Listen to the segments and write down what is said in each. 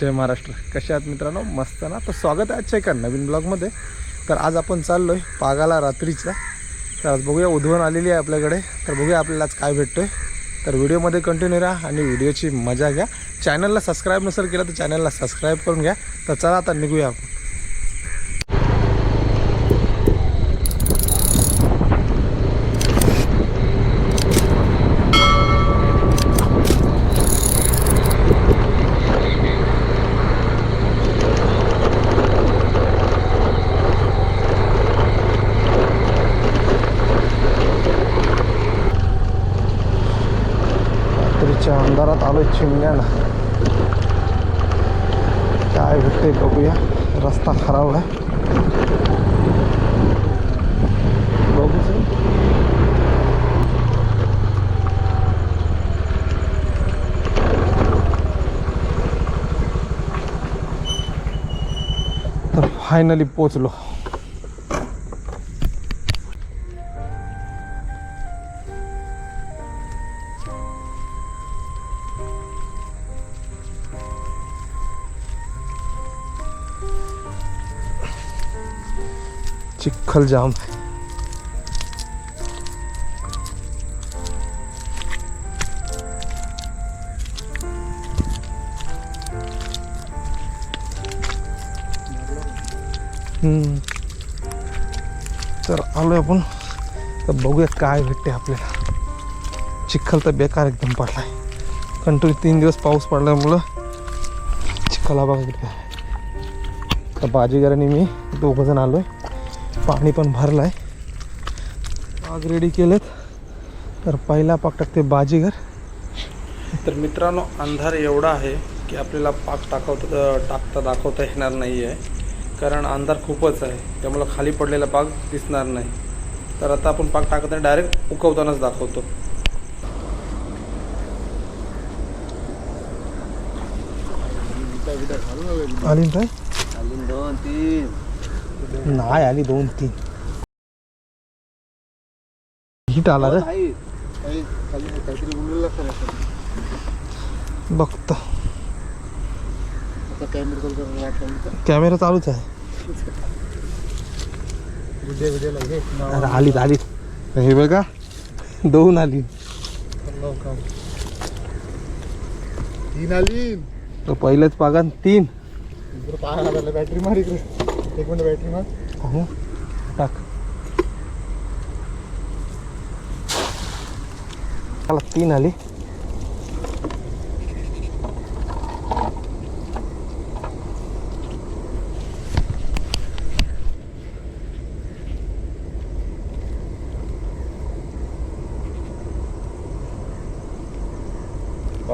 जय महाराष्ट्र. कसे आहात मित्रांनो? मस्त ना? तर स्वागत आहे आजच्या एका नवीन ब्लॉगमध्ये. तर आज आपण चाललो आहे पागाला रात्रीचा. तर आज बघूया उधवण आलेली आहे आपल्याकडे. तर बघूया आपल्याला आज काय भेटतो आहे तर व्हिडिओमध्ये कंटिन्यू राहा आणि व्हिडिओची मजा घ्या. चॅनलला सबस्क्राईब नसेल केलं तर चॅनलला सबस्क्राईब करून घ्या. तर चला आता निघूया आपण रात्रीच्या अंधारात काय भेटते बघूया. रस्ता खराब आहे. तर फायनली पोचलो चिखल जाम आहे तर आलोय आपण. तर बघूया काय भेटते आपल्याला. चिखल तर बेकार एकदम पडलाय. कंटिन्यू तीन दिवस पाऊस पडल्यामुळं चिखला बघा आहे. तर बाजीगरांनी मी दोघं जण आलोय. पाणी पण भरलं आहे पाग रेडी केलेत. तर पहिला पाक टाकते बाजीगर. तर मित्रांनो अंधार एवढा आहे की आपल्याला पाक टाकवता टाकता दाखवता येणार नाही आहे कारण अंधार खूपच आहे. त्यामुळं खाली पडलेला पाक दिसणार नाही. तर आता आपण पाक टाकताना डायरेक्ट उकवतानाच दाखवतो. आली काय? दोन तीन. नाही आली दोन तीन. हिट आला रे. बघतो. कॅमेरा चालूच आहे. अरे आलीत आलीत हे बघा दोन आली. तीन आली. तर पहिलेच पागान तीन. बॅटरी मार एक मिनिट बॅटरी मार हो टाक. तीन आली.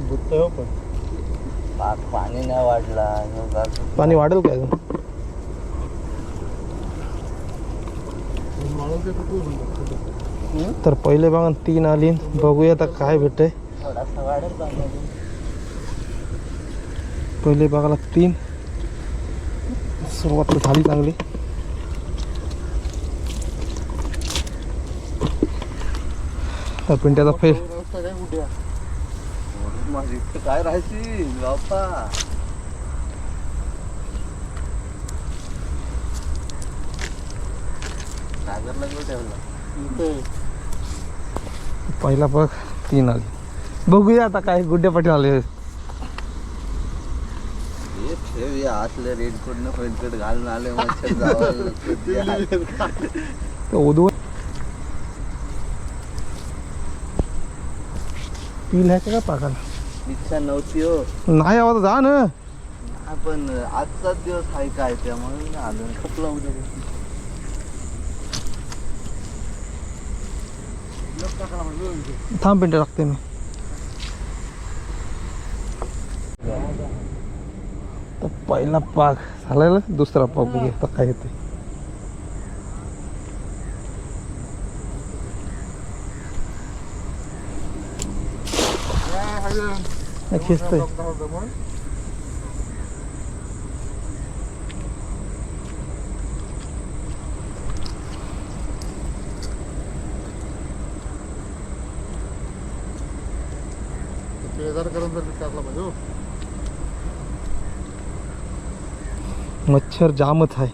बुत्त हो पण. पाक पाणी नाही वाढला. पाणी वाढेल काय अजून माळून ते कुठे म्हणतात तर पहिले बघा तीन आली. बघूया आता काय भेटतंय. पहिले बघायला तीन. सुरुवात झाली चांगली. तर पिंट्याचा फेल काय कुठे माझी काय राहायची सागरला ठेवला. पहिला बघ तीन आली. बघूया आता काय गुड्डे पाटील आले असले रेनकोट न घालून आले मच्छर पील आहे का पाकाला इच्छा नव्हती हो. नाही आवाज जा ना. आपण आजचाच दिवस आहे काय त्यामुळे आलो. खपला उद्या. थांब पिंटे टाकते मी. तर पहिला पाक झाला ना दुसरा पाक बघूया आता काय येते खेचतंय शेजार करून जर टाकला पाहिजे हो. मच्छर जामच आहे.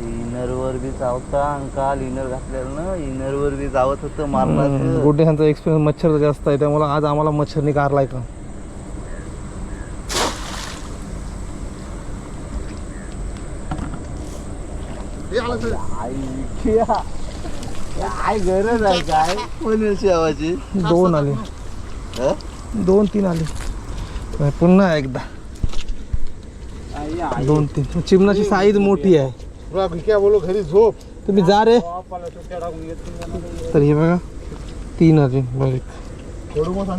इनरवर बी चावता आणि काल इनर घातलेलं ना इनरवर बी चावत होतं मारणार गोड्यांचा एक्सपिरियन्स मच्छर जास्त आहे त्यामुळे आज आम्हाला मच्छरनी कारलाय का हे आलं सर काय गरज आहे काय कोणी शेवाची दोन आले. दोन तीन आले. पुन्हा एकदा. दोन तीन. चिमणाची साईज मोठी आहे. तुला बोलो घरी झोप तुम्ही जा रे. तर हे बघा तीन अजून बघ थोडं मग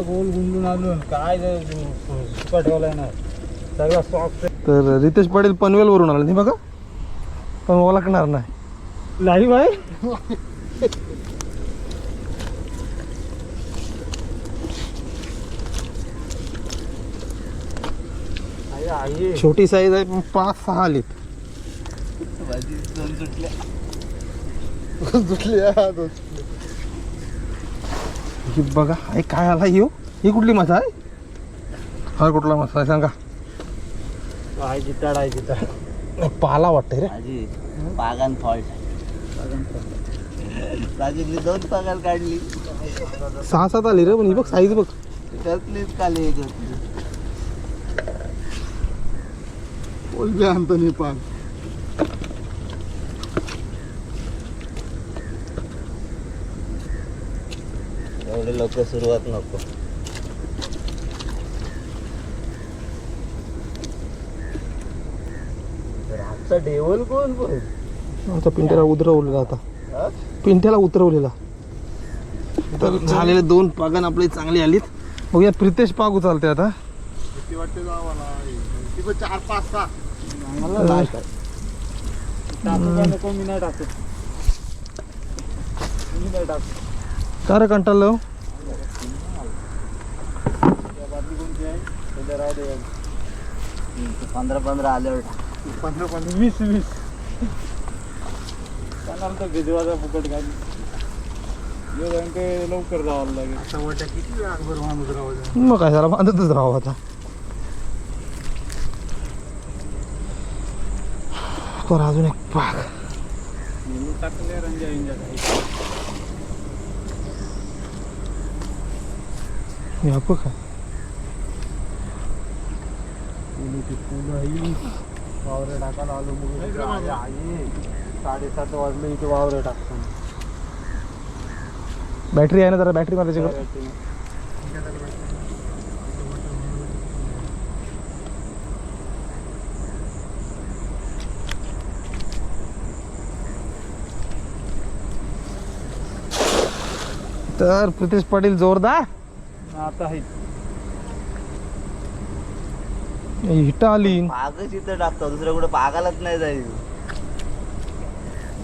गोल गुंडून आलो. काय ठेवलाय ना. सगळा सॉफ्ट तर रितेश पाटील पनवेलवरून आला. नाही बघा. पण ओळखणार नाही. आई आई. छोटी साईज आहे पण पाच सहा आलीत. बघा काय आला हो? ही कुठली मासा आहे? हा कुठला मासा आहे? सांगा. आहे जिताड आहे जिताड पाला वाटतंय रे. भाजी पागान फॉल्ट राजीवनी दोन पागाल काढली. सहा सात आली रे पण ही बघ साईज बघ. त्यातलीच काली कोलबी आणतो नेपाळ एवढे लोक सुरुवात नको. रातचा डेवल कोण पण आमच्या पिंट्याला उतरवलेला आता. हा? पिंट्याला उतरवलेला. तर झालेले दोन पागन आपले चांगली आलीत. बघूया प्रितेश पाग उचलते आता. किती वाटते जावाला ती पण चार पाच सहा. नको मी नाही टाकत मी नाही टाकत का रे कंटाळलो दे पंधरा पंधरा आल्यावर. पंधरा पंधरा वीस वीस. त्यांना तर भिजवायचा फुकट काय लवकर जावं लागेल. किती वेळा बरं माणूस राहावं मग काय झाला बांधतच राहावं आता. कर अजून एक मेनू टाकले रंजा इंजा काही. या फुलं वावरे टाकायला आलो मग आई, साडेसात वाजले इथे वावरे टाकतो. बॅटरी आहे ना जरा बॅटरी मारायची तर प्रितेश पाटील जोरदार. आता आहे हिट आली. पागच इथं टाकतो. दुसऱ्या कुठे पागालाच नाही जाईल.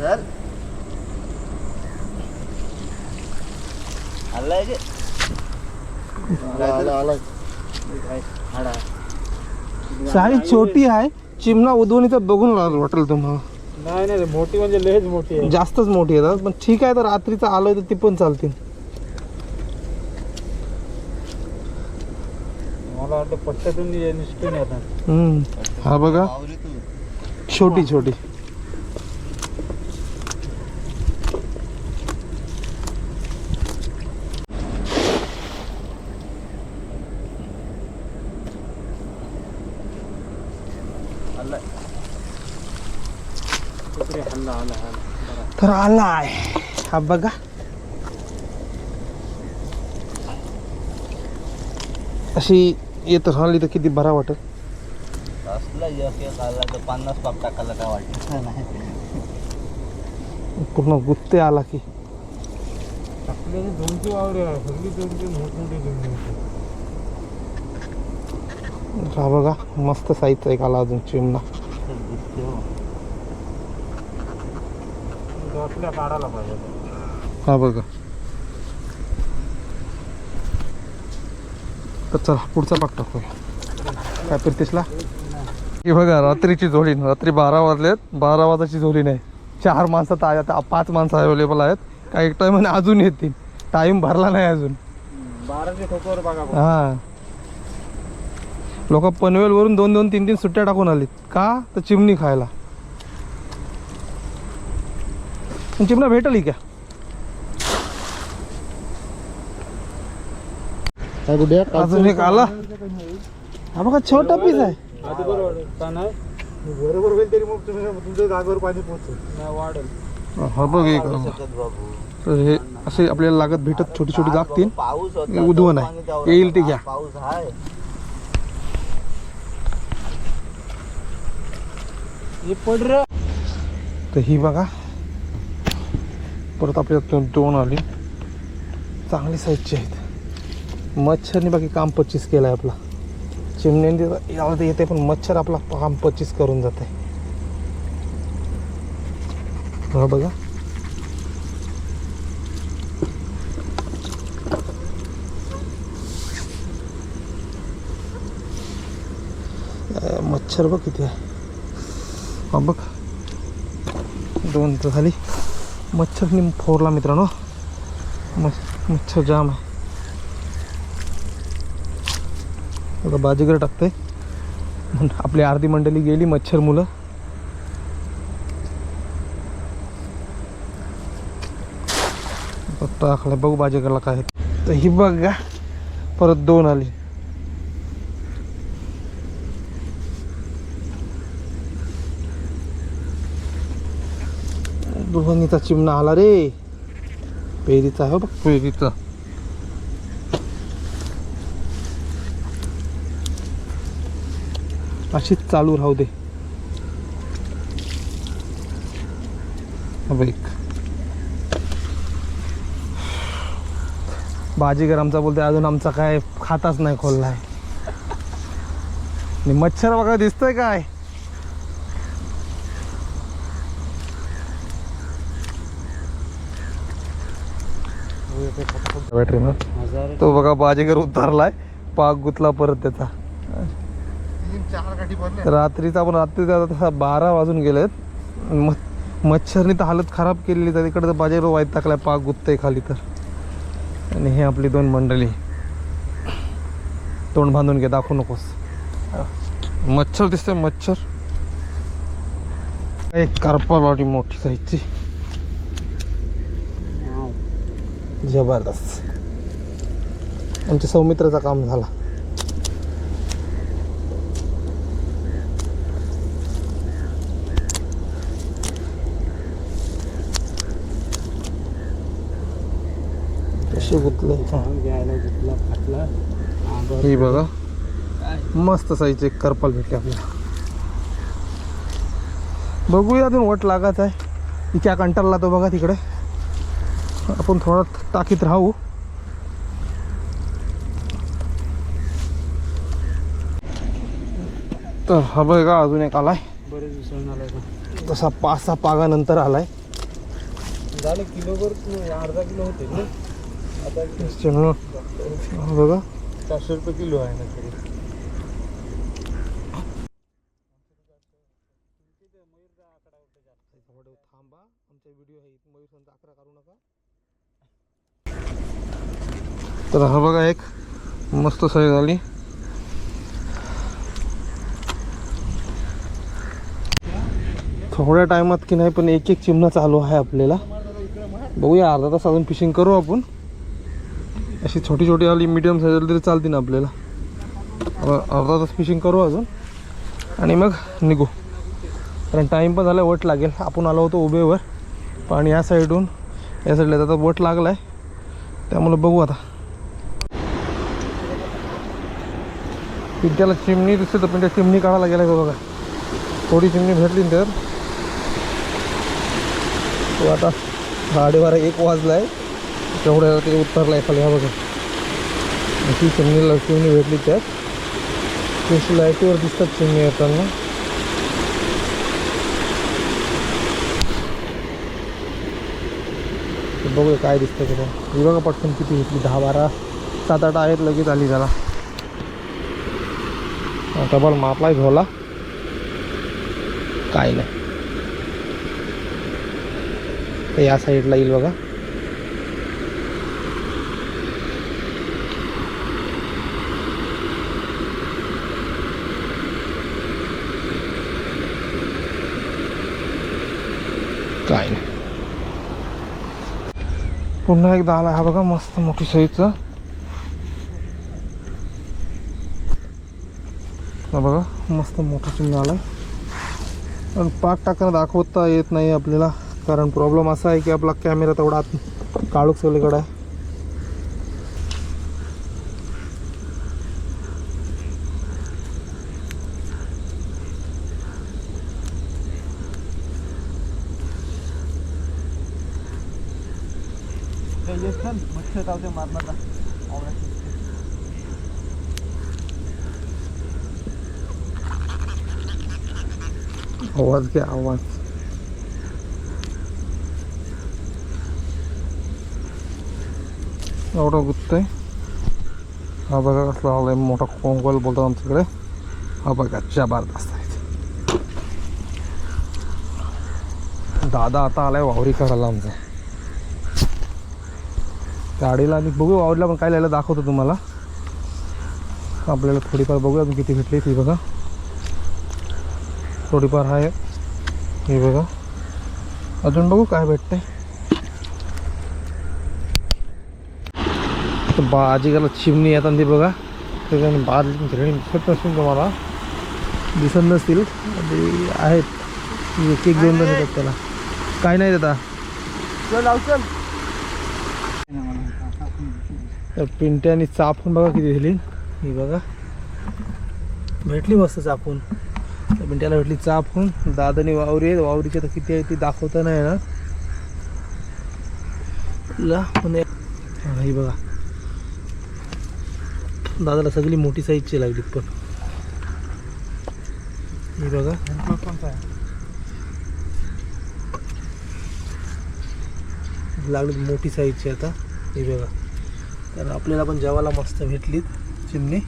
तर आलाय की? साईज छोटी आहे. चिमणा उधवणीचा बघून वाटेल तुम्हाला. नाही नाही मोठी म्हणजे लयच मोठी आहे. जास्तच मोठी येतात पण ठीक आहे तर रात्रीचं आलोय तर ती पण चालतील मला वाटतं पट्ट्यातून ये- निसटून येतात हम्म. हा बघा. छोटी छोटी. तर आलाय हा बघा. अशी येत राहिली तर किती बरा वाटत? असला आला तर पन्नास पाप टाकायला काय वाटत? नाही. पूर्ण गुत्ते आला की. दोनशे वावरे आहे सगळी दोनशे मोठमोठे दोनशे हा बघा मस्त साईजचा एक आला अजून चिमणा. दिसते. आपल्या काढायला पाहिजे. हा बघा. तर चला पुढचा पाक टाकू काय प्रितेशला? ही बघा रात्रीची झोली रात्री बारा वाजलेत. बारा वाजाची झोली नाही. चार माणसं तर आता पाच माणसं अवेलेबल आहेत. काही टायमाने अजून येतील. टाईम भरला नाही अजून. हां. लोक पनवेलवरून दोन दोन तीन तीन सुट्ट्या टाकून आलीत. का? तर चिमणी खायला. चिमणा भेटली का? काय गुड्या अजून एक आला? हा बघा छोटा पीस आहे. आधी बरोबर होईल तरी मग तुम्ही तुमच्या जागेवर पाणी पोहोचेल नाही वाढेल हा बघ एक तर हे असे आपल्याला लागत भेटत छोटी छोटी हे उद्भवन तो आहे. येईल ते घ्या. पाऊस आहे हे पड रे. तर ही बघा. परत आपल्या दोन दोन आली. चांगली साईजची आहेत. मच्छरने बाकी काम पच्चीस केलं आहे आपला. चिमण्यांनी याला तर येते पण मच्छर आपला काम पच्चीस करून जाते. हा बघा. मच्छर बघ किती आहे. बघ. दोन तर झाली. मच्छरनी फोरला मित्रांनो. मच्छ- मच्छर जाम आहे. आता बाजीगर टाकते आपली अर्धी मंडळी गेली मच्छर मुलं. टाकलं बघू बाजीगरला काय तर ही बघा परत दोन आली. दुधानीचा चिमणा आला रे. पेरीचा आहे हो बघ. पेरीचा. अशीच चालू राहू दे. हा. बाजीगर आमचा बोलते अजून आमचा काय खाताच नाही खोललाय. आणि मच्छर बघा दिसतंय काय? बॅटरी हजार तो बघा बाजीगर उतारलाय पाक गुतला परत त्याचा तीन चार गाठी पडल्या रात्रीचा पण रात्रीचा तसा बारा वाजून गेलेत. म मच्छरनी तर हालत खराब केलेली तर तिकडे तर बाजीगर वाईट टाकलाय पाक गुततंय खाली तर. आणि हे आपली दोन मंडळी. तोंड बांधून घे दाखवू नकोस. मच्छर दिसतंय मच्छर. एक करपा बाटी मोठी साईजची. जबरदस्त. आमच्या सौमित्राचा काम झाला. गुतले. अंगावर ही बघा. मस्त साईज एक करपाल भेटले आपल्याला. बघूया अजून वट लागाच आहे. इच्या कंटाळला तो बघा तिकडे. आपण थोडा टाकीत राहू. तर हा बघा अजून एक आलाय. बरेच दिवसांनी आलाय तसा पाच सहा पागानंतर आलाय. झालं किलोभर अर्धा किलो होते ना? बघा. चारशे रुपये किलो आहे ना तरी. तर हा बघा एक मस्त साईज आली थोड्या टायमात की नाही पण एक एक चिमणा चालू आहे आपल्याला. बघूया अर्धा तास अजून फिशिंग करू आपण. अशी छोटी छोटी आली मीडियम साईज आली तरी चालते ना आपल्याला अर्धा तास फिशिंग करू अजून. आणि मग निघू. कारण टाईम पण झाला वट लागेल. आपण आलो होतो उबेवर पण या साईडून या साईडला आता वट लागला आहे त्यामुळं बघू आता. पिंट्याला चिमणी दिसते तर पिंट्या चिमणी काढायला गेला का बघा. थोडी चिमणी भेटली ना तर. तो आता साडेबारा एक वाजला आहे तेवढ्या ते उत्तरला आहे खाली हा बघा. ती चिमणीला चिमणी भेटली त्यात. त्याची लाईटीवर दिसतात चिमणी येताना. बघूया काय दिसतं का ही बघा पटकन किती घेतली दहा बारा सात आठ आहेत लगेच आली त्याला डबल मापलाय झोला काय नाही. या साईडला येईल बघा काय नाही पुन्हा एकदा आला हा बघा मस्त मोठी सईचं हा बघा मस्त मोठा चिन्ह आलाय. पण पाक टाकणं दाखवता येत नाही आपल्याला. कारण प्रॉब्लेम असा आहे की आपला कॅमेरा तेवढा काळूक सगळीकडे आहे. मच्छर चावते मारणार आवाज घ्या आवाज. एवढं गुत्तय. हा बघा कसला आलाय मोठा कोंगल बोलतात आमच्याकडे. हा बघा जबरदस्त आहे. दादा आता आलाय वावरी करायला आमचा. गाडीला आणि बघू आवडला पण काय लिहायला दाखवतो तुम्हाला. आपल्याला थोडीफार बघूया तुम्ही किती भेटली ती बघा. थोडीफार आहे. हे बघा. अजून बघू काय भेटते तर बाजीगाला चिमणी येतात ती बघा. त्याच्याने बाद घरी दिसत नसेल तुम्हाला. दिसत नसतील. आहेत. एक एक दोन दोन येतात त्याला. काय नाही देता चल लाव चल तर पिंट्याने चापून बघा किती दिली. ही बघा. भेटली मस्त चापून. त्या पिंट्याला भेटली चापून. दादानी वावरी आहे वावरीची आता किती आहे ती दाखवता नाही ना. ला पण ही बघा. दादाला सगळी मोठी साईजची लागली पण. ही बघा. लागली मोठी साईजची आता. ही बघा. तर आपल्याला पण जेवायला मस्त भेटलीत चिमणी.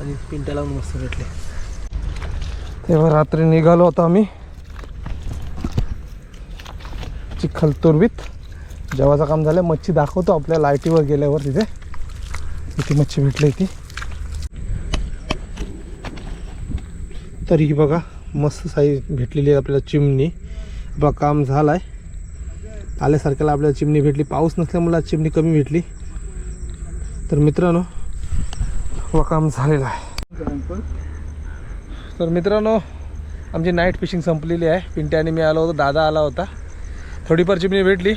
आणि पिंट्याला पण मस्त भेटले. तेव्हा रात्री निघालो होतो आम्ही. चिखल जेवाचं जेवायचं काम झालं मच्छी दाखवतो आपल्या लाईटीवर गेल्यावर तिथे. किती मच्छी भेटली ती तर ही बघा मस्त साईज भेटलेली आहे आपल्याला चिमणी. बघा काम झालं आहे आल्यासारख्याला आपल्याला चिमणी भेटली. पाऊस नसल्यामुळे आज चिमणी कमी भेटली. तर मित्रांनो व काम झालेलं आहे. तर मित्रांनो आमची नाईट फिशिंग संपलेली आहे. पिंट्याने मी आलो होतो दादा आला होता. थोडीफार चिमणी भेटली.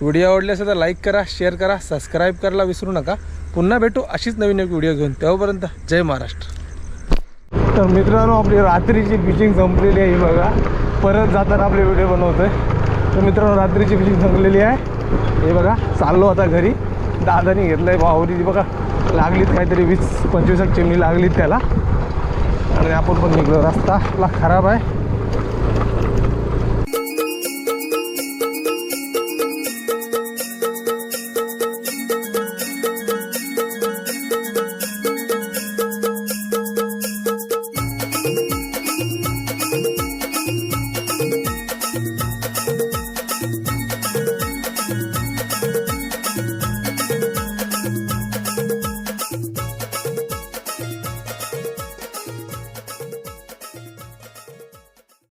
व्हिडिओ आवडली असेल तर लाईक करा शेअर करा सबस्क्राईब करायला विसरू नका. पुन्हा भेटू अशीच नवीन नवीन व्हिडिओ घेऊन. तेव्हापर्यंत जय महाराष्ट्र. तर मित्रांनो आपली रात्रीची फिशिंग संपलेली आहे बघा. परत जाताना आपले व्हिडिओ बनवतोय. तर मित्रांनो रात्रीची फिशिंग संपलेली आहे. हे बघा चाललो आता घरी. दादानी घेतलं आहे वावरी बघा लागलीत काहीतरी वीस पंचवीस चिमणी लागलीत त्याला. आणि आपण पण निघलो. रस्ता खराब आहे.